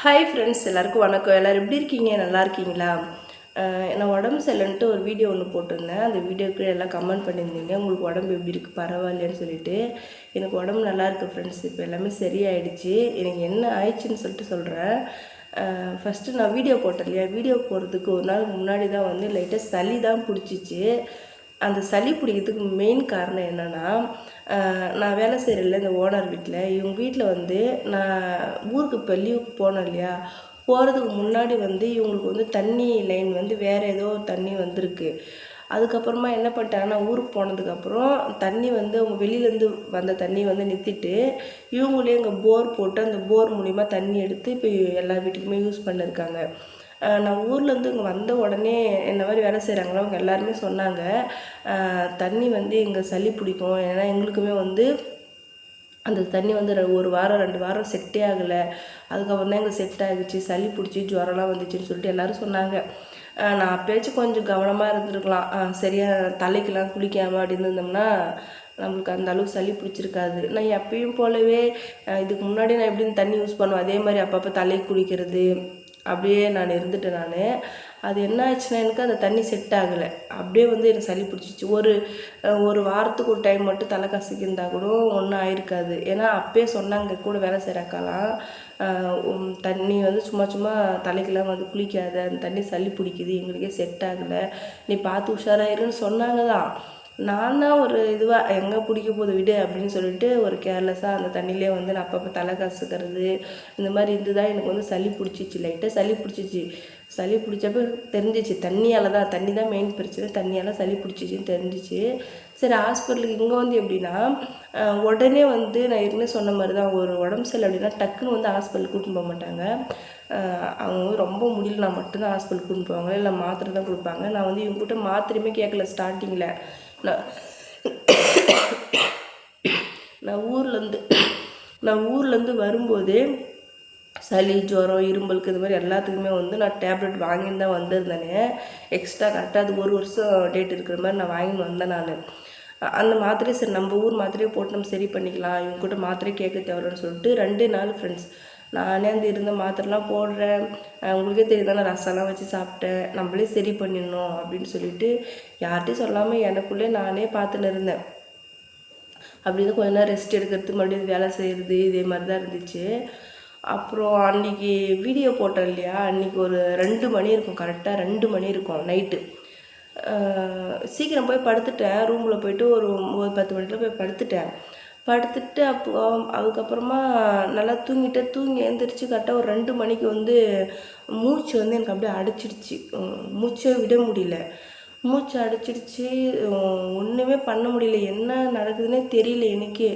Hi friends எல்லாருக்கும் வணக்கம். எல்லோரும் எப்படி இருக்கீங்க? நல்லா இருக்கீங்களா? நான் உடம்பு சரியில்லைன்ட்டு ஒரு வீடியோ ஒன்று போட்டிருந்தேன். அந்த வீடியோக்கு எல்லாம் கமெண்ட் பண்ணியிருந்தீங்க. உங்களுக்கு உடம்பு எப்படி இருக்குது பரவாயில்லன்னு சொல்லிட்டு. எனக்கு உடம்பு நல்லா இருக்குது ஃப்ரெண்ட்ஸ் இப்போ எல்லாமே சரியாயிடுச்சு. எனக்கு என்ன ஆயிடுச்சுன்னு சொல்லிட்டு சொல்கிறேன் ஃபஸ்ட்டு நான் வீடியோ போட்டேன் இல்லையா? வீடியோ போடுறதுக்கு ஒரு நாள் முன்னாடி தான் வந்து லைட்டாக சளி தான் பிடிச்சிச்சு. அந்த சளி பிடிக்கிறதுக்கு மெயின் காரணம் என்னென்னா நான் வேலை செய்கிறேன்ல இந்த ஓனர் வீட்டில் இவங்க வீட்டில் வந்து நான் ஊருக்கு இப்போ லீவுக்கு போனேன் இல்லையா? போகிறதுக்கு முன்னாடி வந்து இவங்களுக்கு வந்து தண்ணி லைன் வந்து வேறு ஏதோ தண்ணி வந்திருக்கு. அதுக்கப்புறமா என்ன பண்ணிட்டாங்கன்னா ஊருக்கு போனதுக்கப்புறம் தண்ணி வந்து அவங்க வெளியிலேருந்து வந்த தண்ணி வந்து நிறுத்திட்டு இவங்களே இங்கே போர் போட்டு அந்த போர் மூலிமா தண்ணி எடுத்து இப்போ எல்லா வீட்டுக்குமே யூஸ் பண்ணியிருக்காங்க நான் ஊர்லேருந்து இங்கே வந்த உடனே என்ன மாதிரி வேலை செய்கிறாங்களோ அவங்க எல்லாருமே சொன்னாங்க. தண்ணி வந்து எங்கள் சளி பிடிக்கும். ஏன்னா எங்களுக்குமே வந்து அந்த தண்ணி வந்து ஒரு வாரம் ரெண்டு வாரம் செட்டே ஆகலை. அதுக்கப்புறம் தான் எங்கள் செட் ஆகிடுச்சு சளி பிடிச்சி ஜுரம்லாம் வந்துச்சுன்னு சொல்லிட்டு எல்லாரும் சொன்னாங்க. நான் அப்பயாச்சும் கொஞ்சம் கவனமாக இருந்திருக்கலாம். சரியாக தலைக்கெலாம் தலைக்கெல்லாம் குளிக்காமல் அப்படின்னு இருந்திருந்தோம்னா நம்மளுக்கு அந்த அளவுக்கு சளி பிடிச்சிருக்காது. நான் எப்பயும் போலவே இதுக்கு முன்னாடி நான் எப்படி தண்ணி யூஸ் பண்ணுவேன். அதே மாதிரி அப்பப்போ தலை குளிக்கிறது அப்படியே நான் இருந்துட்டேன் நான். அது என்ன ஆச்சுன்னா எனக்கு அந்த தண்ணி செட் ஆகலை. அப்படியே வந்து எனக்கு சளி பிடிச்சிச்சு ஒரு ஒரு வாரத்துக்கு ஒரு டைம் மட்டும் தலை கசக்கிருந்தா கூட ஒன்றும் ஆயிருக்காது. ஏன்னா அப்பயே சொன்னாங்க கூட வேலை செய்கிறாக்காலாம் தண்ணி வந்து சும்மா சும்மா தலைக்கெல்லாம் வந்து குளிக்காத. அந்த தண்ணி சளி பிடிக்குது. எங்களுக்கே செட் ஆகலை. நீ பார்த்து உஷாராயிருன்னு சொன்னாங்க தான் நான் தான் ஒரு இதுவாக எங்கே பிடிக்க போகுது விடு அப்படின்னு சொல்லிட்டு ஒரு கேர்லெஸ்ஸாக அந்த தண்ணியிலே வந்து நான் அப்பப்போ தலை கசக்கிறது இந்த மாதிரி இருந்து தான் எனக்கு வந்து சளி பிடிச்சிச்சு. லைட்டாக சளி பிடிச்சிச்சு. சளி பிடிச்சப்ப தெரிஞ்சிச்சு. தண்ணியால் தான் தண்ணி தான் மெயின் பிரச்சனை. தண்ணியால் சளி பிடிச்சிச்சின்னு தெரிஞ்சிச்சு. சரி ஹாஸ்பிட்டலுக்கு இங்கே வந்து எப்படின்னா உடனே வந்து நான் ஏற்கனவே சொன்ன மாதிரி தான் ஒரு உடம்பு சரி அப்படின்னா டக்குன்னு வந்து ஹாஸ்பிட்டலுக்கு கூட்டின்னு போக மாட்டாங்க. அவங்க வந்து ரொம்ப முடியலனா மட்டும்தான் ஹாஸ்பிட்டலுக்கு கூட்டின்னு போவாங்க. இல்லை மாத்திரை தான் கொடுப்பாங்க. நான் வந்து இவங்ககிட்ட மாத்திரையுமே கேட்கல ஸ்டார்டிங்கில் நான் நான் ஊர்லேருந்து நான் ஊர்லேருந்து வரும்போதே சளி ஜுரம் இரும்பலுக்கு இது மாதிரி எல்லாத்துக்குமே வந்து நான் டேப்லெட் வாங்கின்னு தான் வந்திருந்தேனே. எக்ஸ்ட்ரா கரெக்டாக அது ஒரு வருஷம் டேட் இருக்கிற மாதிரி நான் வாங்கின்னு வந்தேன் நான். அந்த மாத்திரையை சரி நம்ம ஊர் மாத்திரையை போட்டு நம்ம சரி பண்ணிக்கலாம். இவங்க கூட மாத்திரை கேட்க தேவைன்னு சொல்லிட்டு ரெண்டு நாள் ஃப்ரெண்ட்ஸ் நானே அந்த இருந்த மாத்திரைலாம் போடுறேன். உங்களுக்கே தெரியும் ரசம்லாம் வச்சு சாப்பிட்டேன். நம்மளே சரி பண்ணிடணும் அப்படின்னு சொல்லிட்டு யார்கிட்டையும் சொல்லாமல் எனக்குள்ளே நானே பார்த்துன்னு இருந்தேன். அப்படி தான் கொஞ்ச நேரம் ரெஸ்ட் எடுக்கிறது மறுபடியும் வேலை செய்கிறது இதே மாதிரி தான் இருந்துச்சு. அப்புறம் அன்றைக்கி வீடியோ போட்டேன் இல்லையா? அன்றைக்கி ஒரு ரெண்டு மணி இருக்கும். கரெக்டாக ரெண்டு மணி இருக்கும் நைட்டு சீக்கிரம் போய் படுத்துட்டேன். ரூமில் போயிட்டு ஒரு ஒம்பது பத்து மணிக்கெலாம் போய் படுத்துட்டேன். படுத்துட்டு அப்போ அதுக்கப்புறமா நல்லா தூங்கிட்டு தூங்கி எழுந்திரிச்சு கரெக்டாக ஒரு ரெண்டு மணிக்கு வந்து மூச்சு வந்து எனக்கு அப்படியே அடைச்சிடுச்சு. மூச்சே விட முடியல. மூச்சு அடைச்சிடுச்சு. ஒன்றுமே பண்ண முடியல. என்ன நடக்குதுன்னே தெரியல எனக்கே.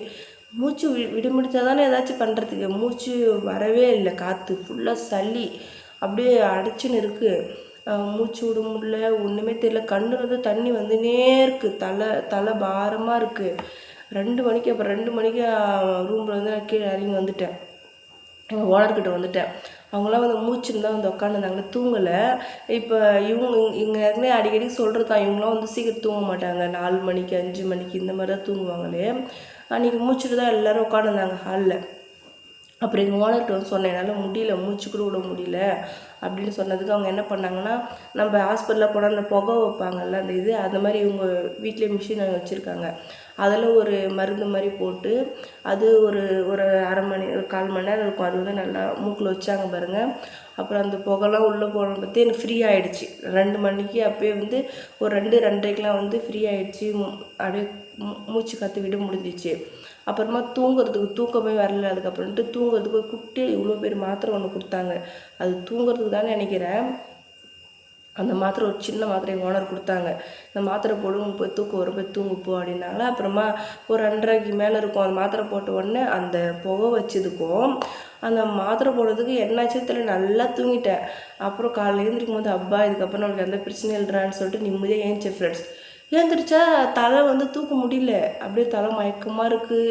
மூச்சு வி விட முடிச்சா தானே ஏதாச்சும் பண்ணுறதுக்கு மூச்சு வரவே இல்லை. காற்று ஃபுல்லாக சளி. அப்படியே அடைச்சின்னு இருக்குது மூச்சு விட முடியல. ஒன்றுமே தெரியல. கண்ணு வந்து தண்ணி வந்துனே இருக்குது தலை தலை பாரமாக இருக்குது ரெண்டு மணிக்கு அப்புறம் ரெண்டு மணிக்கு ரூமில் வந்து நான் கீழே இறங்கி வந்துட்டேன். எங்கள் ஓனர்கிட்ட வந்துட்டேன். அவங்களாம் வந்து மூச்சுன்னு தான் வந்து உட்காந்துருந்தாங்க தூங்கலை. இப்போ இவங்க இங்கே ஏற்கனவே அடிக்கடி சொல்கிறது தான் இவங்களாம் வந்து சீக்கிரம் தூங்க மாட்டாங்க. நாலு மணிக்கு அஞ்சு மணிக்கு இந்த மாதிரி தான் தூங்குவாங்களே. அன்றைக்கி மூச்சுட்டு தான் எல்லோரும் உட்காந்துருந்தாங்க ஹாலில் அப்புறம் எங்கள் ஓனர்கிட்ட வந்து சொன்னேன். என்னால் முடியல. மூச்சு கூட விட முடியல. அப்படின்னு சொன்னதுக்கு அவங்க என்ன பண்ணாங்கன்னா நம்ம ஹாஸ்பிட்டலில் போனால் அந்த புகை வைப்பாங்கல்ல அந்த இது அந்த மாதிரி இவங்க வீட்டிலே மிஷின் வச்சுருக்காங்க. அதில் ஒரு மருந்து மாதிரி போட்டு அது ஒரு ஒரு அரை மணி ஒரு கால் மணி நேரம் இருக்கும். அது வந்து நல்லா மூக்கில் வச்சாங்க பாருங்கள் அப்புறம் அந்த புகைலாம் உள்ளே போன பற்றி எனக்கு ஃப்ரீ ஆகிடுச்சு ரெண்டு மணிக்கு அப்போயே வந்து ஒரு ரெண்டு ரெண்டரைக்கெலாம் வந்து ஃப்ரீ ஆகிடுச்சு அப்படியே மூச்சு காற்று விட முடிஞ்சிச்சு. அப்புறமா தூங்குறதுக்கு தூக்கமே வரல. அதுக்கப்புறம்ட்டு தூங்குறதுக்கு குட்டி இவ்வளோ பேர் மாத்திரை ஒன்று கொடுத்தாங்க. அது தூங்குறதுக்கு தான் நினைக்கிறேன். அந்த மாத்திரை ஒரு சின்ன மாத்திரை ஓனர் கொடுத்தாங்க. இந்த மாத்திரை போடுவோம் போய் தூக்கம் வரும் போய் தூங்கு போ அப்படின்னாங்களா அப்புறமா ஒரு ரெண்டரைக்கு மேலே இருக்கும். அந்த மாத்திரை போட்ட உடனே அந்த புகை வச்சதுக்கும் அந்த மாத்திரை போடுறதுக்கு என்னாச்சு தெரியல. நல்லா தூங்கிட்டேன். அப்புறம் காலையில் எழுந்திரிக்கும் போது அப்பா இதுக்கப்புறம் நம்மளுக்கு எந்த பிரச்சனையும் இல்லைறான்னு சொல்லிட்டு நிம்மதியாக ஏஞ்சிச்சேன் ஃப்ரெண்ட்ஸ் ஏந்திரிச்சா தலை வந்து தூக்க முடியல. அப்படியே தலை மயக்கமாக இருக்குது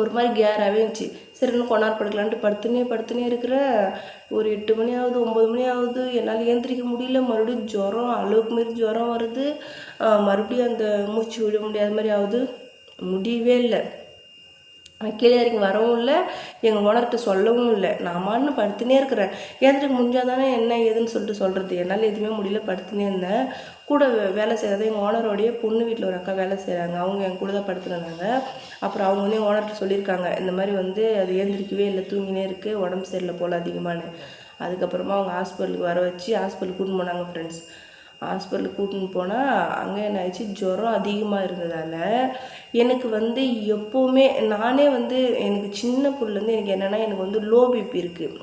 ஒரு மாதிரி கேராகவே இருந்துச்சு. சரி இன்னும் கொஞ்ச படுக்கலான்ட்டு படுத்துனே படுத்துனே இருக்கிற ஒரு எட்டு மணி ஆகுது ஒம்பது மணி ஆகுது. என்னால் ஏந்திரிக்க முடியல. மறுபடியும் ஜுரம் அளவுக்கு மீறி ஜுரம் வருது. மறுபடியும் அந்த மூச்சு விட முடியாத மாதிரி ஆகுது. முடியவே இல்லை. கீழே இறங்கி வரவும் இல்லை எங்கள் ஓனர்கிட்ட சொல்லவும் இல்லை. நான் மான்னு படுத்துனே இருக்கிறேன். ஏந்திரிக்க முடிஞ்சால் தானே என்ன ஏதுன்னு சொல்லிட்டு சொல்கிறது என்னால் எதுவுமே முடியல படுத்துனே இருந்தேன். கூட வேலை செய்கிறது எங்கள் ஓனரோடைய பொண்ணு வீட்டில் ஒரு அக்கா வேலை செய்கிறாங்க அவங்க என் கூட தான் படுத்துருந்தாங்க. அப்புறம் அவங்க வந்து ஓனர்கிட்ட சொல்லியிருக்காங்க. இந்த மாதிரி வந்து அது ஏந்திரிக்கவே இல்லை தூங்கினே இருக்குது உடம்பு சரியில்லை போல் அதிகமானு அதுக்கப்புறமா அவங்க ஹாஸ்பிட்டலுக்கு வர வச்சு ஹாஸ்பிட்டலுக்கு கூட்டு போனாங்க ஃப்ரெண்ட்ஸ் ஹாஸ்பிட்டலுக்கு கூட்டின்னு போனால் அங்கே என்ன ஆயிடுச்சு? ஜுரம் அதிகமாக இருந்ததால் எனக்கு வந்து எப்போவுமே நானே வந்து எனக்கு சின்ன புள்ளைலேருந்து எனக்கு என்னென்னா எனக்கு வந்து லோ பிபி இருக்குது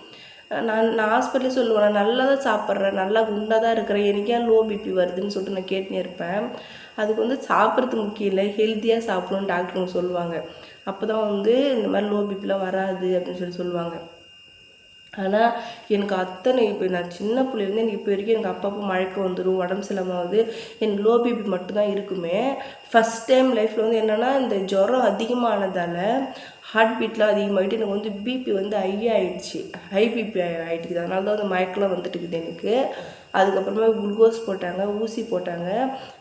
நான் நான் ஹாஸ்பிட்டலே சொல்லுவேன் நான் நல்லா தான் சாப்பிட்றேன் நல்லா குண்டாக தான் இருக்கிறேன் எனக்கு ஏன் லோ பிபி வருதுன்னு சொல்லிட்டு நான் கேட்டுனே இருப்பேன். அதுக்கு வந்து சாப்பிட்றதுக்கு முக்கியம் இல்லை ஹெல்த்தியாக சாப்பிடணும்னு டாக்டருங்க சொல்லுவாங்க. அப்போ தான் வந்து இந்த மாதிரி லோ பிபிலாம் வராது அப்படின்னு சொல்லி சொல்லுவாங்க. ஆனால் எனக்கு அத்தனை இப்போ நான் சின்ன பிள்ளைலேருந்து எனக்கு இப்போ வரைக்கும் எனக்கு அப்பப்போ மழைக்கு வந்துடும் உடம்பு சரியில்லாமல் எனக்கு லோ பிபி மட்டும்தான் இருக்குமே. ஃபஸ்ட் டைம் லைஃப்பில் வந்து என்னென்னா இந்த ஜுரம் அதிகமானதால் ஹார்ட் பீட்லாம் அதிகமாகிட்டு எனக்கு வந்து பிபி வந்து ஹை ஆகிடுச்சு ஹை பிபி ஆகிட்டுக்குது அதனால தான் அந்த மயக்கெலாம் வந்துட்டுக்குது எனக்கு. அதுக்கப்புறமா குளுக்கோஸ் போட்டாங்க ஊசி போட்டாங்க.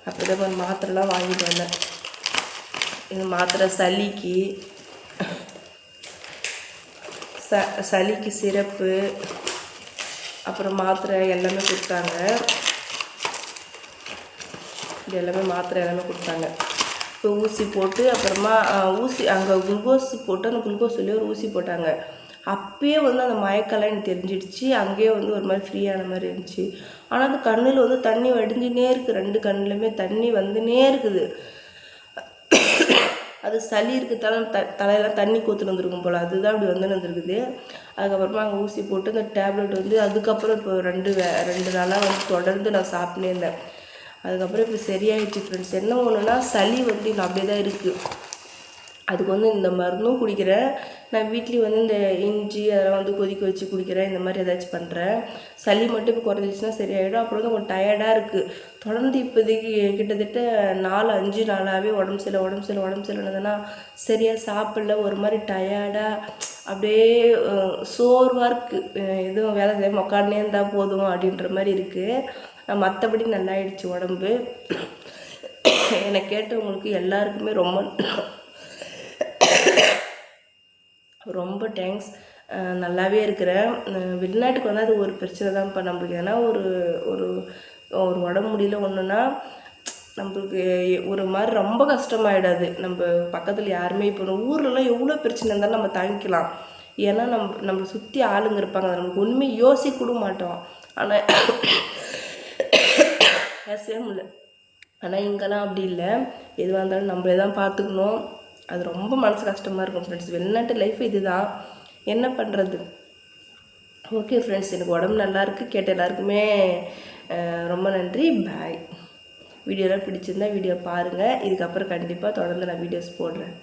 அப்போ தான் மாத்திரைலாம் வாங்கிட்டு வந்தேன். இந்த மாத்திரை சளிக்கு ச சளிக்கு சிரப்பு அப்புறம் மாத்திரை எல்லாமே கொடுத்தாங்க. இது எல்லாமே மாத்திரை எல்லாமே கொடுத்தாங்க. இப்போ ஊசி போட்டு அப்புறமா ஊசி அங்கே குளுக்கோஸ் போட்டு அந்த குளுக்கோஸ் சொல்லி ஒரு ஊசி போட்டாங்க. அப்பயே வந்து அந்த மயக்கெல்லாம் எனக்கு தெரிஞ்சிடுச்சு. அங்கேயே வந்து ஒரு மாதிரி ஃப்ரீயான மாதிரி இருந்துச்சு. ஆனால் அந்த கண்ணில் வந்து தண்ணி வடிஞ்சுனே இருக்குது ரெண்டு கண்ணுலையுமே தண்ணி வந்துனே இருக்குது. அது சளி இருக்கிறதால த தலையெல்லாம் தண்ணி கூத்துட்டு வந்துருக்கும் போல். அதுதான் அப்படி வந்து வந்துருக்குது. அதுக்கப்புறமா அங்கே ஊசி போட்டு அந்த டேப்லெட் வந்து அதுக்கப்புறம் இப்போ ரெண்டு வே ரெண்டு நாளாக வந்து தொடர்ந்து நான் சாப்பிட்டே இருந்தேன். அதுக்கப்புறம் இப்போ சரியாயிடுச்சு ஃப்ரெண்ட்ஸ் என்ன ஒன்றுனா சளி வந்து இன்னும் அப்படியே தான் இருக்குது அதுக்கு வந்து இந்த மருந்தும் குடிக்கிறேன் நான் வீட்லேயும் வந்து இந்த இஞ்சி அதெல்லாம் வந்து கொதிக்க வச்சு குடிக்கிறேன் இந்த மாதிரி ஏதாச்சும் பண்ணுறேன் சளி மட்டும் இப்போ குறைஞ்சிச்சுன்னா சரியாயிடும். அப்புறம் வந்து கொஞ்சம் டயர்டாக இருக்குது தொடர்ந்து இப்போதைக்கு கிட்டத்தட்ட நாலு அஞ்சு நாளாகவே உடம்பு சரியில்லை உடம்பு சரியில்லை உடம்பு சரியில்லைன்னா சரியாக சாப்பிடல ஒரு மாதிரி டயர்டாக அப்படியே சோர்வாக இருக்குது எதுவும் வேலை செய்யாமல் உட்காந்துனே இருந்தால் போதும் அப்படின்ற மாதிரி இருக்குது மற்றபடி நல்லாயிடுச்சு உடம்பு. என்னை கேட்டவங்களுக்கு எல்லாருக்குமே ரொம்ப ரொம்ப தேங்க்ஸ் நல்லாவே இருக்கிறேன் வெளிநாட்டுக்கு வந்தால் அது ஒரு பிரச்சனை தான்ப்பா நம்மளுக்கு. ஏன்னா ஒரு ஒரு ஒரு உடம்பு முடியல ஒன்றுனா நம்மளுக்கு ஒரு மாதிரி ரொம்ப கஷ்டமாயிடாது. நம்ம பக்கத்தில் யாருமே இப்போ ஊர்லலாம் எவ்வளோ பிரச்சனை இருந்தாலும் நம்ம தாங்கிக்கலாம். ஏன்னா நம்ம நம்மளை சுற்றி ஆளுங்க இருப்பாங்க. அதை நமக்கு ஒன்றுமே யோசிக்க கூட மாட்டோம். ஆனால் பேசவே முடியல. ஆனால் இங்கெல்லாம் அப்படி இல்லை. எதுவாக இருந்தாலும் நம்மளே தான் பார்த்துக்கணும். அது ரொம்ப மனசு கஷ்டமாக இருக்கும் ஃப்ரெண்ட்ஸ் வெளிநாட்டு லைஃப் இதுதான் என்ன பண்ணுறது ஓகே ஃப்ரெண்ட்ஸ் எனக்கு உடம்பு நல்லாயிருக்கு கேட்ட எல்லாருக்குமே ரொம்ப நன்றி. பாய் வீடியோலாம் பிடிச்சிருந்தா வீடியோ பாருங்கள் இதுக்கப்புறம் கண்டிப்பாக தொடர்ந்து நான் வீடியோஸ் போடுறேன்.